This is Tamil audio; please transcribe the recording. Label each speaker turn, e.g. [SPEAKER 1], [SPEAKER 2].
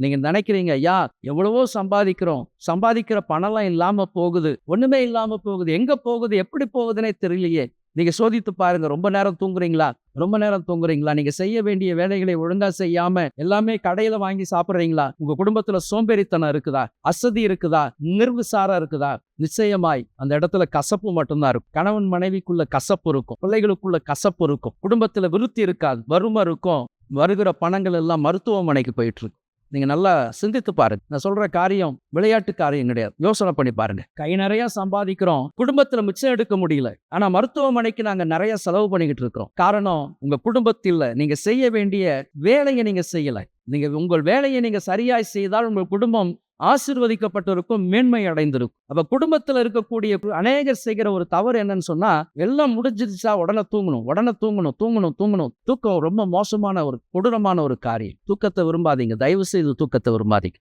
[SPEAKER 1] நீங்கள் நினைக்கிறீங்க ஐயா எவ்வளவோ சம்பாதிக்கிறோம். சம்பாதிக்கிற பணம்லாம் இல்லாமல் போகுது. ஒன்றுமே இல்லாமல் போகுது. எங்கே போகுது? எப்படி போகுதுன்னே தெரியலையே. நீங்கள் சோதித்து பாருங்க. ரொம்ப நேரம் தூங்குறீங்களா? ரொம்ப நேரம் தூங்குறீங்களா? நீங்கள் செய்ய வேண்டிய வேலைகளை ஒழுங்காக செய்யாம எல்லாமே கடையில் வாங்கி சாப்பிட்றீங்களா? உங்கள் குடும்பத்தில் சோம்பேறித்தனம் இருக்குதா? அசதி இருக்குதா? நிர்விசாரம் இருக்குதா? நிச்சயமாய் அந்த இடத்துல கசப்பு மட்டும்தான் இருக்கும். கணவன் மனைவிக்குள்ள கசப்பு இருக்கும். பிள்ளைகளுக்குள்ள கசப்பு இருக்கும். குடும்பத்தில் விருத்தி இருக்காது. வறுமை இருக்கும். வருகிற பணங்கள் எல்லாம் மருத்துவமனைக்கு போயிட்டு இருக்கு. நீங்க நல்லா சிந்தித்து பாருங்க. நான் சொல்ற காரியம் விளையாட்டு காரியம் கிடையாது. யோசனை பண்ணி பாருங்க. கை நிறைய சம்பாதிக்கிறோம். குடும்பத்துல மிச்சம் எடுக்க முடியல. ஆனா மருத்துவமனைக்கு நாங்க நிறைய செலவு பண்ணிக்கிட்டு இருக்கிறோம். காரணம் உங்க குடும்பத்தில் நீங்க செய்ய வேண்டிய வேலையை நீங்க செய்யல. நீங்க உங்கள் வேலையை நீங்க சரியாய் செய்தால் உங்கள் குடும்பம் ஆசிர்வதிக்கப்பட்டிருக்கும் மேன்மை அடைந்திருக்கும். அப்ப குடும்பத்துல இருக்கக்கூடிய அநேகர் செய்கிற ஒரு தவறு என்னன்னு சொன்னா எல்லாம் முடிஞ்சிருச்சா உடனே தூங்கணும் உடனே தூங்கணும் தூங்கணும் தூங்கணும். தூக்கம் ரொம்ப மோசமான ஒரு கொடூரமான ஒரு காரியம். தூக்கத்தை விரும்பாதீங்க தயவு செய்து தூக்கத்தை விரும்பாதீங்க.